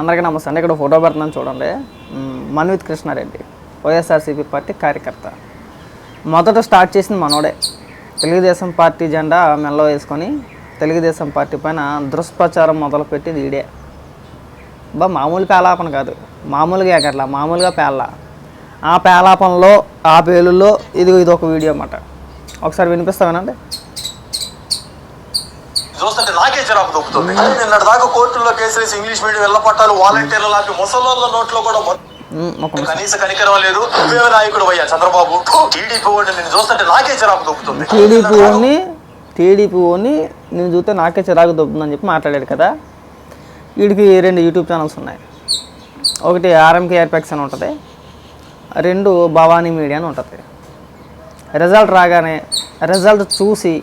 అందరికీ నమస్తే ఇక్కడ ఫోటో పెడుతున్నాను చూడండి. మన్విత్ కృష్ణారెడ్డి వైఎస్ఆర్సీపీ పార్టీ కార్యకర్త. మొదట స్టార్ట్ చేసింది మనోడే. తెలుగుదేశం పార్టీ జెండా మెల్లో వేసుకొని తెలుగుదేశం పార్టీ పైన దుష్ప్రచారం మొదలుపెట్టింది ఈడే. బా మామూలు పేలాపన కాదు. మామూలుగా ఎగట్ల మామూలుగా పేల ఆ పేలాపనలో ఆ పేలుల్లో ఇది ఇది ఒక వీడియో అన్నమాట. ఒకసారి వినిపిస్తామేనండి నాకే అరే నిన్నటి దాకా కోర్టుల్లో కేసులు ఇంగ్లీష్ మీడియం వెళ్ళ పట్టాలు వాలంటీర్లు లాంటి ముసలోళ్ళ నోట్లో కూడా. కనీస కనికరం లేదు. నాయకుడు అయ్యా చంద్రబాబు? టీడీపీ వాడిని నేను చూస్తుంటే నాకే చిరాకు దొక్కుతుంది టీడీపీ టీడీపీ ఓని నేను చూస్తే నాకే చిరాకు దొబ్బుతుందని చెప్పి మాట్లాడాడు కదా. వీడికి రెండు యూట్యూబ్ ఛానల్స్ ఉన్నాయి. ఒకటి ఆర్ఎంకే ఎయిర్పెక్స్ అని ఉంటుంది. రెండు భవానీ మీడియా అని ఉంటుంది. రిజల్ట్ రాగానే రిజల్ట్ చూసి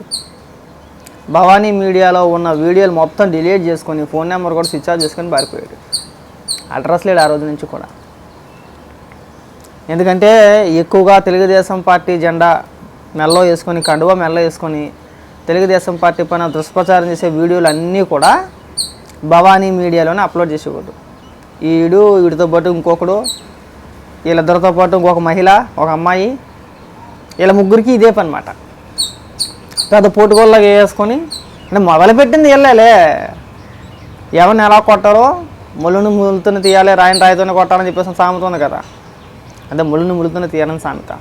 భవానీ మీడియాలో ఉన్న వీడియోలు మొత్తం డిలీట్ చేసుకొని ఫోన్ నెంబర్ కూడా స్విచ్ ఆఫ్ చేసుకొని పారిపోయాడు. అడ్రస్ లేడు ఆ రోజు నుంచి కూడా. ఎందుకంటే ఎక్కువగా తెలుగుదేశం పార్టీ జెండా మెల్లో వేసుకొని కండువా మెల్ల వేసుకొని తెలుగుదేశం పార్టీ పైన దుష్ప్రచారం చేసే వీడియోలు అన్నీ కూడా భవానీ మీడియాలోనే అప్లోడ్ చేసేవాడు. ఈడు వీడితో పాటు ఇంకొకడు వీళ్ళిద్దరితో పాటు ఇంకొక మహిళ ఒక అమ్మాయి వీళ్ళ ముగ్గురికి ఇదే పనమాట పెద్ద పోటుకోళ్ళగా వేసుకొని అంటే మొదలుపెట్టింది వెళ్ళాలే ఎవరిని ఎలా కొట్టారో ముళ్ళుని ముళ్ళుతోనే తీయాలి రాయిని రాయితోనే కొట్టాలని చెప్పేసి సామెత ఉంది కదా. అంటే ముళ్ళుని ముళ్ళుతోనే తీయాలని సామెత.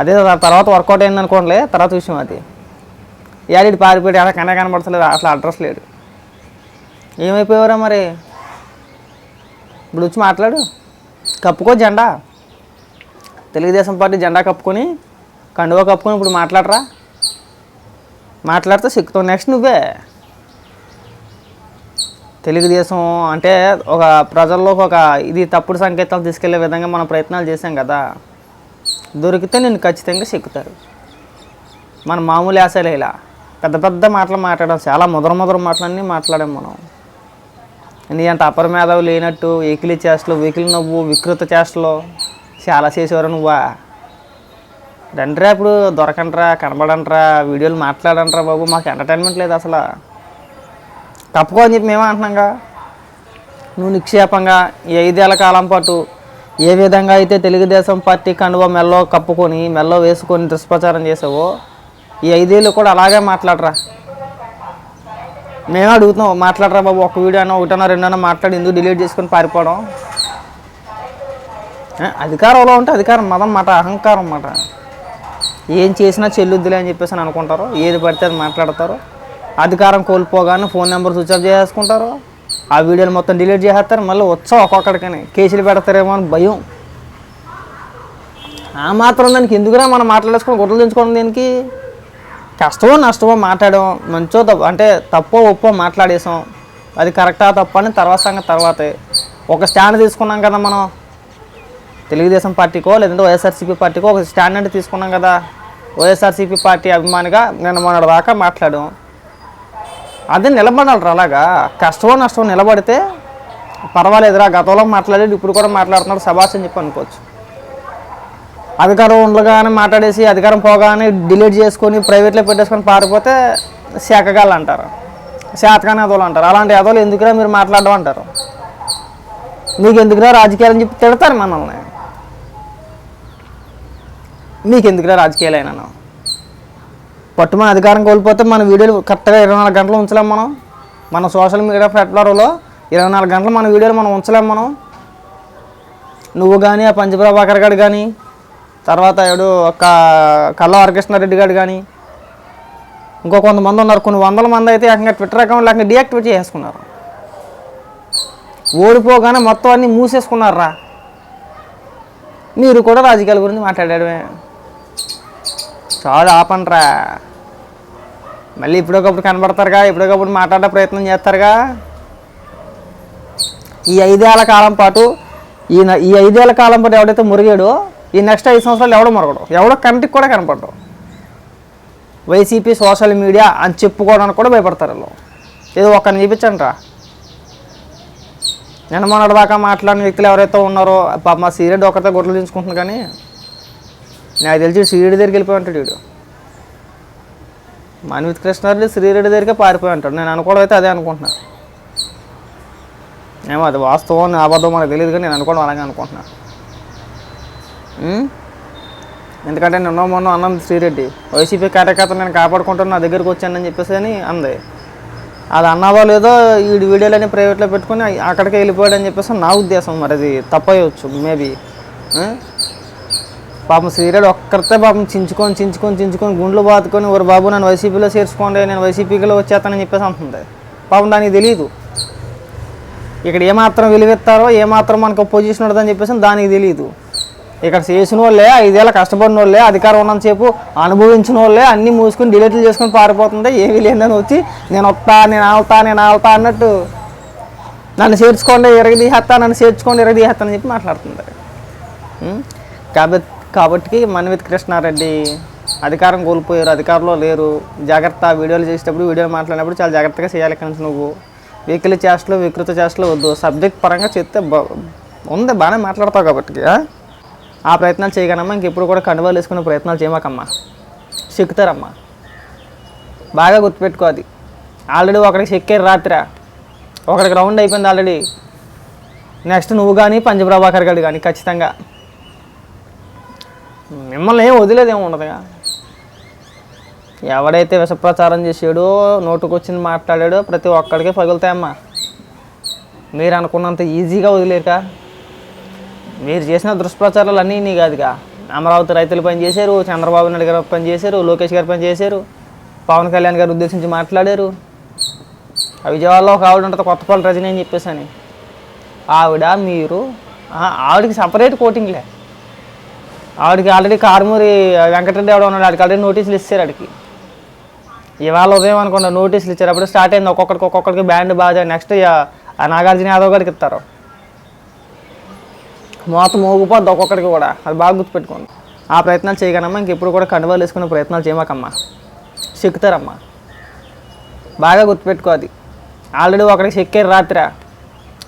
అదే తర్వాత వర్కౌట్ అయింది అనుకోండి తర్వాత విషయం అది. ఏడాది పారిపోయాడు ఎలా కనే కనబడతలేదు అసలు అడ్రస్ లేడు ఏమైపోయావురా మరి? ఇప్పుడు వచ్చి మాట్లాడు. కప్పుకో జెండా. తెలుగుదేశం పార్టీ జెండా కప్పుకొని కండువా కప్పుకొని ఇప్పుడు మాట్లాడరా. మాట్లాడితే సిక్కుతావు నెక్స్ట్ నువ్వే. తెలుగుదేశం అంటే ఒక ప్రజల్లోకి ఒక ఇది తప్పుడు సంకేతాలు తీసుకెళ్ళే విధంగా మనం ప్రయత్నాలు చేసాం కదా. దొరికితే నేను ఖచ్చితంగా సిక్కుతారు మన మామూలు యాసలే ఇలా. పెద్ద పెద్ద మాటలు మాట్లాడడం చాలా ముదర ముదర మాటలన్నీ మాట్లాడాం మనం. నీ అంత అపర మేధావి లేనట్టు ఏకిలి చేష్టలు వెకిలి నవ్వు వికృత చేష్టలు. చాలా చేసేవారు నువ్వా? రండిరా ఇప్పుడు దొరకండిరా కనబడండిరా వీడియోలు మాట్లాడండిరా బాబు మాకు ఎంటర్టైన్మెంట్ లేదు అసలు. తప్పుకో అని చెప్పి మేమే అంటున్నాగా. నువ్వు నిక్షేపంగా ఈ ఐదేళ్ళ కాలం పాటు ఏ విధంగా అయితే తెలుగుదేశం పార్టీ కండువ మెల్లో కప్పుకొని మెల్లో వేసుకొని దుష్ప్రచారం చేసావో ఈ ఐదేళ్ళు కూడా అలాగే మాట్లాడరా. మేమే అడుగుతున్నాం మాట్లాడరా బాబు ఒక వీడియో అయినా ఒకటన్నా రెండన్నా మాట్లాడి ఎందుకు డిలీట్ చేసుకొని పారిపోవడం? అధికారంలో ఉంటే అధికారం మదం మాట అహంకారం మాట. ఏం చేసినా చెల్లుద్దులే అని చెప్పేసి అని అనుకుంటారు. ఏది పడితే అది మాట్లాడతారు. అధికారం కోల్పోగానే ఫోన్ నెంబర్ స్విచ్ ఆఫ్ చేసుకుంటారు ఆ వీడియోలు మొత్తం డిలీట్ చేసేస్తారు. మళ్ళీ వచ్చా ఒక్కొక్కడికని. కేసులు పెడతారేమో అని భయం. ఆ మాత్రం దానికి ఎందుకురా మనం మాట్లాడేసుకొని గుడ్డలు తెంచుకోవడం దీనికి? కష్టమో నష్టమో మాట్లాడాం మంచో తప్పు అంటే తప్పో ఒప్పో మాట్లాడేసాం. అది కరెక్టా తప్ప అని తర్వాత సంగతి తర్వాతే. ఒక స్టాండ్ తీసుకున్నాం కదా మనం. తెలుగుదేశం పార్టీకో లేదంటే వైఎస్ఆర్సీపీ పార్టీకో ఒక స్టాండ్ అంటే తీసుకున్నాం కదా. వైఎస్ఆర్సీపీ పార్టీ అభిమానిగా నేను మొన్నటి దాకా మాట్లాడాం. అదే నిలబడాలి అలాగా. కష్టమో నష్టమో నిలబడితే పర్వాలేదురా గతంలో మాట్లాడేది ఇప్పుడు కూడా మాట్లాడుతున్నాడు సభాష్ అని చెప్పి అనుకోవచ్చు. అధికారం ఉండగానే మాట్లాడేసి అధికారం పోగానే డిలీట్ చేసుకొని ప్రైవేట్లో పెట్టేసుకొని పారిపోతే శాఖగాళ్ళు అంటారు. శాతకాని అదోలు అంటారు. అలాంటి అదోలు ఎందుకురా మీరు మాట్లాడడం అంటారు? మీకు ఎందుకురా రాజకీయాలు అని చెప్పి తిడతారు మనల్ని. మీకు ఎందుకురా రాజకీయాలు అయినా పట్టుమని అధికారం కోల్పోతే మన వీడియోలు కరెక్ట్గా ఇరవై నాలుగు గంటలు ఉంచలేం మనం. మన సోషల్ మీడియా ప్లాట్ఫారంలో ఇరవై నాలుగు గంటలు మన వీడియోలు మనం ఉంచలేం మనం. నువ్వు కానీ ఆ పంచప్రభాకర్ గారు కానీ తర్వాత ఎవడు ఒక కళ్ళ హరికృష్ణారెడ్డి గారు కానీ ఇంకో కొంతమంది ఉన్నారు. కొన్ని వందల మంది అయితే ఏకంగా ట్విట్టర్ అకౌంట్ లేకుండా డీయాక్టివేట్ చేసుకున్నారు ఓడిపోగానే మొత్తం అన్నీ మూసేసుకున్నారా మీరు కూడా రాజకీయాల గురించి మాట్లాడడమే చాలు ఆపండ్రా. మళ్ళీ ఇప్పుడొకప్పుడు కనబడతారుగా ఇప్పుడొకప్పుడు మాట్లాడే ప్రయత్నం చేస్తారుగా. ఈ ఐదేళ్ళ కాలం పాటు ఈ ఈ ఐదేళ్ళ కాలం పాటు ఎవడైతే మురిగాడో ఈ నెక్స్ట్ ఐదు సంవత్సరాలు ఎవడో మురగడు. ఎవడో కంటికి కూడా కనపడడు. వైసీపీ సోషల్ మీడియా అని చెప్పుకోవడానికి కూడా భయపడతారు వీళ్ళు. ఏదో ఒక్కరిని చూపించండి రా నిన్న మొన్నటిదాకా మాట్లాడిన వ్యక్తులు ఎవరైతే ఉన్నారో పాప మా సీరియడ్ ఒకరితో గుడ్లు దించుకుంటుంది కానీ నాకు తెలిసి శ్రీరెడ్డి దగ్గరికి వెళ్ళిపోయి ఉంటాడు వీడు. మన్విత్ కృష్ణారెడ్డి శ్రీరెడ్డి దగ్గరికే పారిపోయి ఉంటాడు. నేను అనుకోవడం అయితే అదే అనుకుంటున్నాను ఏమో అది వాస్తవం అబద్ధం మనకు తెలియదు కానీ నేను అనుకోవడం అలాగే అనుకుంటున్నాను ఎందుకంటే నిన్న మొన్న అన్నది శ్రీరెడ్డి. వైసీపీ కార్యకర్తలు నేను కాపాడుకుంటాను నా దగ్గరికి వచ్చానని చెప్పేసి అని అంది. అది అన్నావో లేదో ఈ వీడియోలని ప్రైవేట్లో పెట్టుకుని అక్కడికి వెళ్ళిపోయాడు అని చెప్పేసి నా ఉద్దేశం. మరి అది తప్పయవచ్చు మేబీ. పాపం సీరియల్ ఒక్కరితే పాపం చించుకొని చించుకొని చించుకొని గుండ్లు బాదుకొని ఓరు బాబు నన్ను వైసీపీలో చేర్చుకోండి నేను వైసీపీలో వచ్చేస్తానని చెప్పేసి అంటుంది. పాపం దానికి తెలియదు ఇక్కడ ఏమాత్రం విలువెత్తారో ఏమాత్రం మనకు పొజిషన్ ఉంటుందని చెప్పేసి దానికి తెలియదు ఇక్కడ చేసిన వాళ్ళే ఐదేళ్ళ కష్టపడిన వాళ్ళే అధికారం ఉన్నంతసేపు అనుభవించిన వాళ్ళే అన్నీ మూసుకొని డిలీట్లు చేసుకొని పారిపోతుంది ఏమీ లేదని వచ్చి నేను వస్తా నేను ఆవుతా నేను ఆవుతా అన్నట్టు నన్ను చేర్చుకోండి ఎరగదీహేస్తా నన్ను చేర్చుకోండి ఇరగదీహేస్తానని చెప్పి మాట్లాడుతుంది. కాబట్టి కాబట్టి మన్విత్ కృష్ణారెడ్డి అధికారం కోల్పోయారు అధికారంలో లేరు. జాగ్రత్త వీడియోలు చేసేటప్పుడు వీడియోలు మాట్లాడినప్పుడు చాలా జాగ్రత్తగా చేయాలి కానీ నువ్వు. వెహికల్ చేష్టలు వికృత చేష్టలు వద్దు. సబ్జెక్ట్ పరంగా చెప్తే ఉంది బాగానే మాట్లాడతావు కాబట్టి ఆ? ప్రయత్నాలు చేయగలమ్మా ఇంకెప్పుడు కూడా కండువాలు వేసుకునే ప్రయత్నాలు చేయమాకమ్మా. చెక్కుతారమ్మా. బాగా గుర్తుపెట్టుకో అది. ఆల్రెడీ ఒకడికి చెక్కారు రాత్రి. ఒకడికి రౌండ్ అయిపోయింది ఆల్రెడీ. నెక్స్ట్ నువ్వు కానీ పంచప్రభాకర్ గడు గారు కానీ ఖచ్చితంగా. మిమ్మల్ని ఏం వదిలేదేమి ఉండదుగా. ఎవడైతే విషప్రచారం చేసాడో నోటుకొచ్చింది మాట్లాడాడో ప్రతి ఒక్కడికి పగులుతాయమ్మా మీరు అనుకున్నంత ఈజీగా వదిలేరుగా. మీరు చేసిన దుష్ప్రచారాలు అన్నీ నీ కాదుగా. అమరావతి రైతులు పని చేశారు చంద్రబాబు నాయుడు గారు పని చేశారు లోకేష్ గారు పని చేశారు పవన్ కళ్యాణ్ గారు ఉద్దేశించి మాట్లాడారు. విజయవాడలో ఒక ఆవిడ ఉంటుంది కొత్తపల్లి రజని అని చెప్పేసి ఆవిడ మీరు ఆవిడకి సపరేట్ కోటింగ్లే ఆవిడకి ఆల్రెడీ కారుమూరి వెంకటరెడ్డి ఎవడో ఉన్నాడు ఆడికి ఆల్రెడీ నోటీసులు ఇస్తారు ఆడికి. ఇవాళ ఉదయం అనుకున్న నోటీసులు ఇచ్చారు. అప్పుడు స్టార్ట్ అయింది. ఒక్కొక్కడికి ఒక్కొక్కడికి బ్యాండ్ బాగా నెక్స్ట్ ఆ నాగార్జున యాదవ్ గారికి ఇస్తారు. మోత మోగిపోద్ది ఒక్కొక్కడికి కూడా. అది బాగా గుర్తుపెట్టుకోండి. ఆ ప్రయత్నాలు చేయగలమ్మా ఇంకెప్పుడు కూడా కండువాలు వేసుకునే ప్రయత్నాలు చేయమాకమ్మా. చెక్కుతారమ్మా. బాగా గుర్తుపెట్టుకో అది. ఆల్రెడీ ఒకడికి చెక్కారు రాత్రి.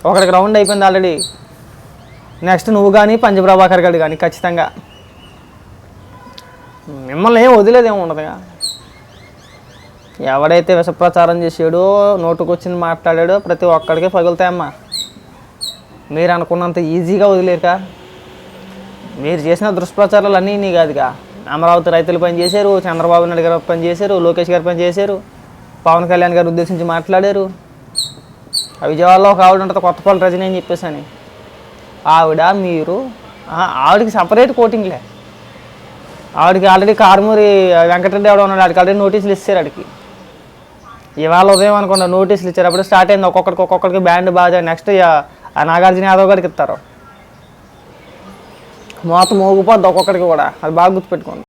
ఒకడికి రౌండ్ అయిపోయింది ఆల్రెడీ. నెక్స్ట్ నువ్వు కానీ పంచప్రభాకర్ గారు కానీ ఖచ్చితంగా. మిమ్మల్ని ఏం వదిలేదేమి ఉండదుగా. ఎవడైతే విషప్రచారం చేసాడో నోటుకొచ్చింది మాట్లాడాడో ప్రతి ఒక్కడికి పగులుతాయమ్మా మీరు అనుకున్నంత ఈజీగా వదిలేరుగా. మీరు చేసిన దుష్ప్రచారాలు అన్నీ నీ కాదుగా. అమరావతి రైతులు పని చేశారు చంద్రబాబు నాయుడు గారు పని చేశారు లోకేష్ గారు పని చేశారు పవన్ కళ్యాణ్ గారు ఉద్దేశించి మాట్లాడారు. విజయవాడలో ఒక ఆవిడ ఉంటుంది కొత్తపల్లి రజని అని చెప్పేసి అని. ఆవిడ మీరు ఆవిడకి సపరేట్ కోటింగ్లే ఆవిడకి ఆల్రెడీ కారుమూరి వెంకటరెడ్డి ఎవడో ఉన్నాడు ఆడికి ఆల్రెడీ నోటీసులు ఇస్తారు ఆడికి. ఇవాళ ఉదయం అనుకున్న నోటీసులు ఇచ్చారు. అప్పుడు స్టార్ట్ అయింది ఒక్కొక్కడికి ఒక్కొక్కడికి బ్యాండ్ బాగా నెక్స్ట్ ఆ నాగార్జున యాదవ్ గారికి ఇస్తారు. మోత మోగిపోద్ది ఒక్కొక్కడికి కూడా. అది బాగా గుర్తుపెట్టుకోండి.